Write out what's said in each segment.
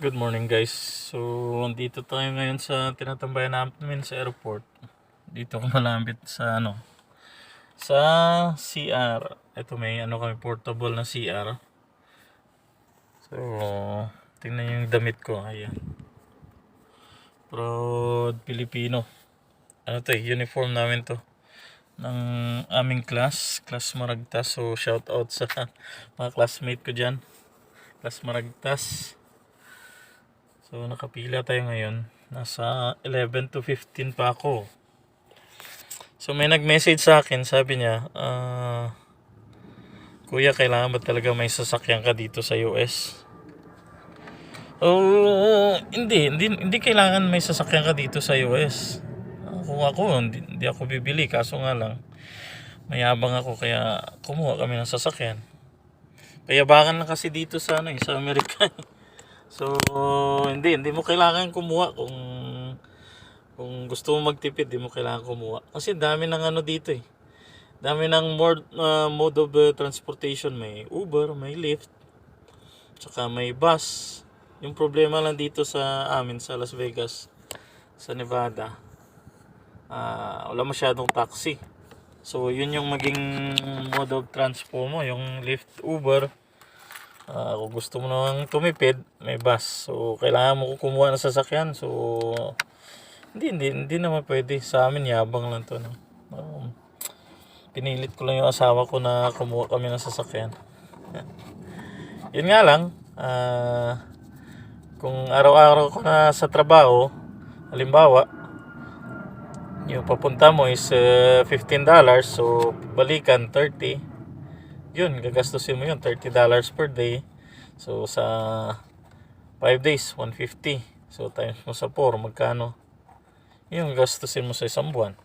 Good morning guys. So, andito tayo ngayon sa tinatambayan namin sa airport. Dito ko malapit sa ano, sa CR. Ito may ano kami portable na CR. So, tingnan yung damit ko. Ayan. Proud Filipino. Ano to eh, uniform namin to. Ng aming class, class Maragtas. So, shout out sa mga classmate ko dyan. Class Maragtas. So nakapila tayo ngayon. Nasa 11 to 15 pa ako. So may nag-message sa akin, sabi niya, ah, Kuya, kailangan ba talaga may sasakyan ka dito sa US? Oh, hindi, hindi, hindi kailangan may sasakyan ka dito sa US. Kung ako, hindi, hindi ako bibili, kaso nga lang, mayabang ako kaya kumuha kami ng sasakyan. Kaya bakan lang kasi dito sa ano, eh, sa Amerika. So, hindi, hindi mo kailangan kumuha kung kung gusto mo magtipid, hindi mo kailangan kumuha. Kasi dami ng ano dito eh. Dami ng mode, uh, mode of uh, transportation. May Uber, may Lyft, tsaka may bus. Yung problema lang dito sa amin sa Las Vegas, sa Nevada, ah wala masyadong taxi. So, yun yung maging mode of transport mo, yung Lyft, Uber, Ah, kung gusto mo nang tumipid, may bus. So, kailangan mo kumuha ng sasakyan. So, hindi, hindi, hindi naman pwede. Sa amin, yabang lang to. No? Um, pinilit ko lang yung asawa ko na kumuha kami ng sasakyan. Yun nga lang, ah, kung araw-araw ko na sa trabaho, halimbawa, yung papunta mo is uh, $15, so balikan 30 yun, gagastusin mo yun, $30 per day. So, sa 5 days, 150. So, times mo sa 4, magkano? Yun, gastusin mo sa isang buwan.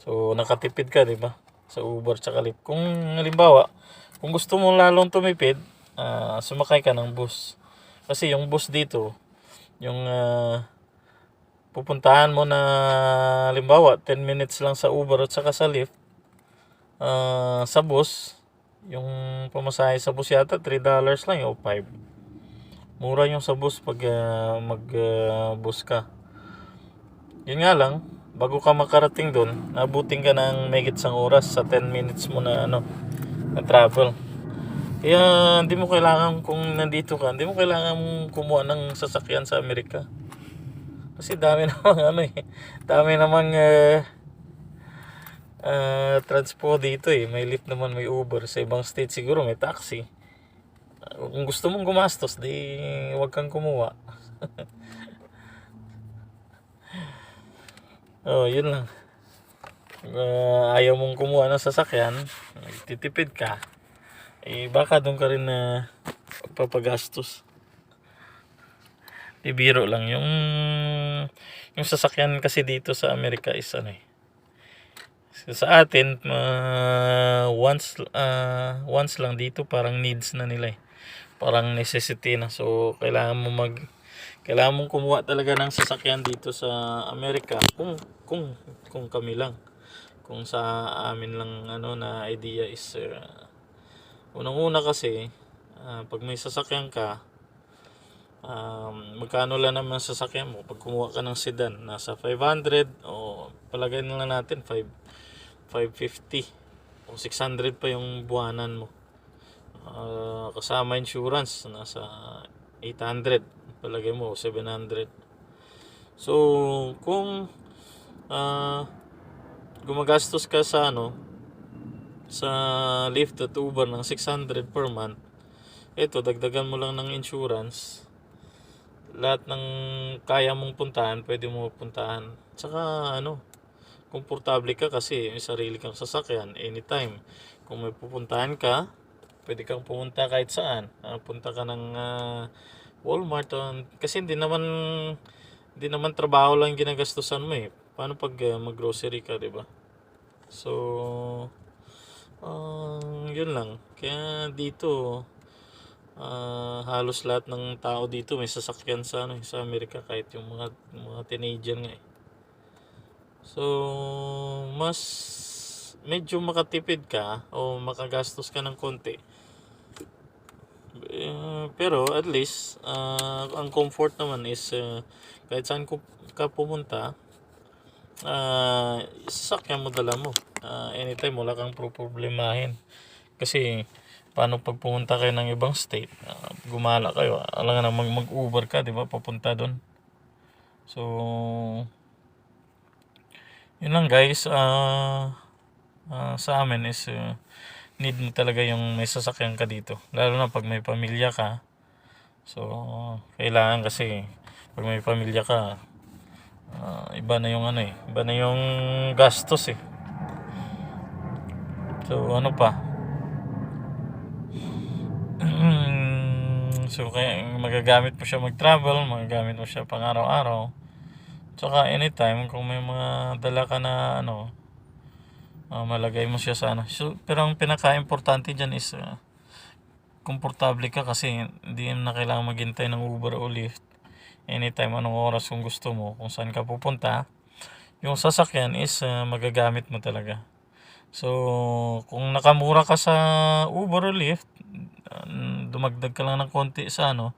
So, nakatipid ka, di ba? Sa Uber tsaka Lyft. Kung, halimbawa, kung gusto mo lalong tumipid, ah, sumakay ka ng bus. Kasi yung bus dito, yung ah, pupuntahan mo na, halimbawa, 10 minutes lang sa Uber at saka sa Lyft, ah, sa bus, yung pamasahe sa bus yata, 3 dollars lang o 5. Mura yung sa bus pag ah, mag-bus ka. Yun nga lang, bago ka makarating doon, nabuting ka ng megit sang oras sa 10 minutes mo na ano, na travel. Kaya hindi mo kailangan kung nandito ka, hindi mo kailangan kumuha ng sasakyan sa Amerika. Kasi dami namang ano eh, dami namang eh, ah transpo dito eh. May lift naman, may Uber. Sa ibang state siguro may taxi. Ah, kung gusto mong gumastos, di wag kang kumuha. oh, yun lang. Ah, ayaw mong kumuha ng sasakyan, titipid ka. Eh, baka doon ka rin na papagastos. Di biro lang. Yung, yung sasakyan kasi dito sa Amerika is ano eh, sa atin uh, once uh, once lang dito parang needs na nila eh. Parang necessity na. So kailangan mo mag kailangan mong kumuha talaga ng sasakyan dito sa Amerika kung kung kung kami lang. Kung sa amin lang ano na idea is uh, unang-una kasi uh, pag may sasakyan ka um, magkano lang naman sasakyan mo pag kumuha ka ng sedan nasa 500 o palagay na lang natin 5 550 o 600 pa yung buwanan mo. Ah, kasama insurance nasa 800 palagay mo 700 so kung ah, gumagastos ka sa ano sa Lyft at Uber ng 600 per month eto dagdagan mo lang ng insurance. Lahat ng kaya mong puntahan pwede mo puntahan. Tsaka ano komportable ka kasi may sarili kang sasakyan anytime. Kung may pupuntahan ka, pwede kang pumunta kahit saan. Ah, punta ka ng ah, Walmart ah, kasi hindi naman hindi naman trabaho lang ginagastusan mo eh. Paano pag ah, mag-grocery ka, 'di ba? So ah, yun lang. Kaya dito ah, halos lahat ng tao dito may sasakyan sa ano, eh, sa Amerika kahit yung mga mga teenager nga eh. So, mas medyo makatipid ka o makagastos ka ng konti. Eh, pero at least, ah, ang comfort naman is ah, kahit saan ka pumunta, ah sasakyan mo dala mo. Ah, anytime wala kang problemahin. Kasi paano pag pumunta kayo ng ibang state, ah, gumala kayo, alam nga na mag, mag-Uber ka, di ba, papunta doon. So, yun lang guys, ah ah, sa amin is ah, need mo talaga yung may sasakyan ka dito. Lalo na pag may pamilya ka. So, kailangan kasi pag may pamilya ka, ah, iba na yung ano eh, iba na yung gastos eh. So, ano pa? so, kaya magagamit mo siya mag-travel, magagamit mo siya pang araw-araw. Tsaka anytime, kung may mga dala ka na ano, ah, malagay mo siya sa ano. So, pero ang pinaka-importante dyan is ah, komportable ka kasi hindi na kailangan maghintay ng Uber o Lyft. Anytime, anong oras kung gusto mo, kung saan ka pupunta. Yung sasakyan is ah, magagamit mo talaga. So, kung nakamura ka sa Uber o Lyft, dumagdag ka lang ng konti sa ano,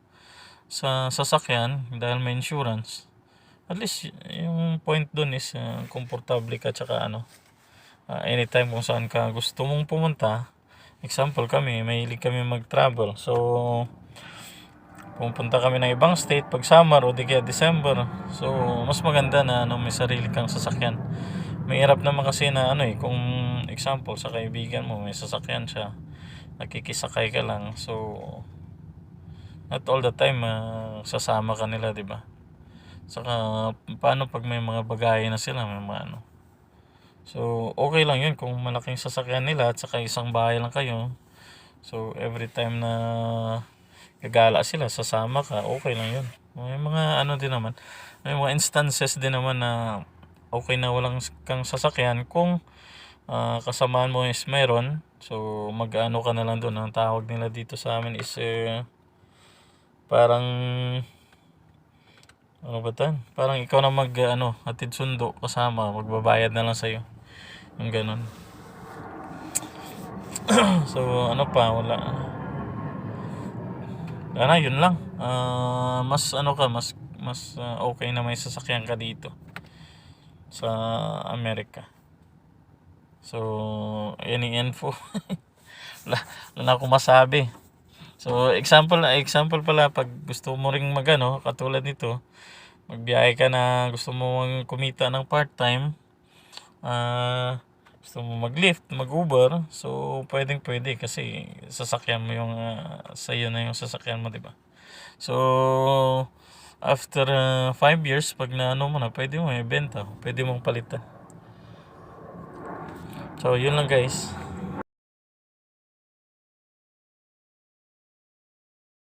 sa sasakyan dahil may insurance. At least yung point doon is ah, komportable ka tsaka ano, ah, anytime kung saan ka gusto mong pumunta. Example kami, mahilig kami mag-travel. So, pupunta kami ng ibang state pag summer o di kaya December. So, mas maganda na ano, may sarili kang sasakyan. Mahirap naman kasi na ano eh, kung example sa kaibigan mo may sasakyan siya, nakikisakay ka lang. So, not all the time ah, sasama ka nila, di ba? Saka, paano pag may mga bagahe na sila, may mga ano. So, okay lang yun kung malaking sasakyan nila at saka isang bahay lang kayo. So, every time na gagala sila, sasama ka, okay lang yun. May mga ano din naman, may mga instances din naman na okay na walang kang sasakyan kung ah, kasamaan mo is meron. So, mag-ano ka na lang doon. Ang tawag nila dito sa amin is eh, parang ano ba tan? Parang ikaw na mag ano, hatid sundo kasama, magbabayad na lang sa'yo. Yung ganun. so, ano pa, wala. Na, yun lang. Ah, mas ano ka, mas mas ah, okay na may sasakyan ka dito sa Amerika. So, yung info. wala, wala na akong masabi. So, example na example pala pag gusto mo ring magano katulad nito, magbiyahe ka na gusto mo kumita ng part-time, ah gusto mo mag-Lyft, mag-Uber, so pwedeng pwede kasi sasakyan mo yung ah, sa iyo na yung sasakyan mo, di ba? So, after 5 years, pag naano mo na, pwede mo ibenta, pwede mong palitan. So, yun lang guys.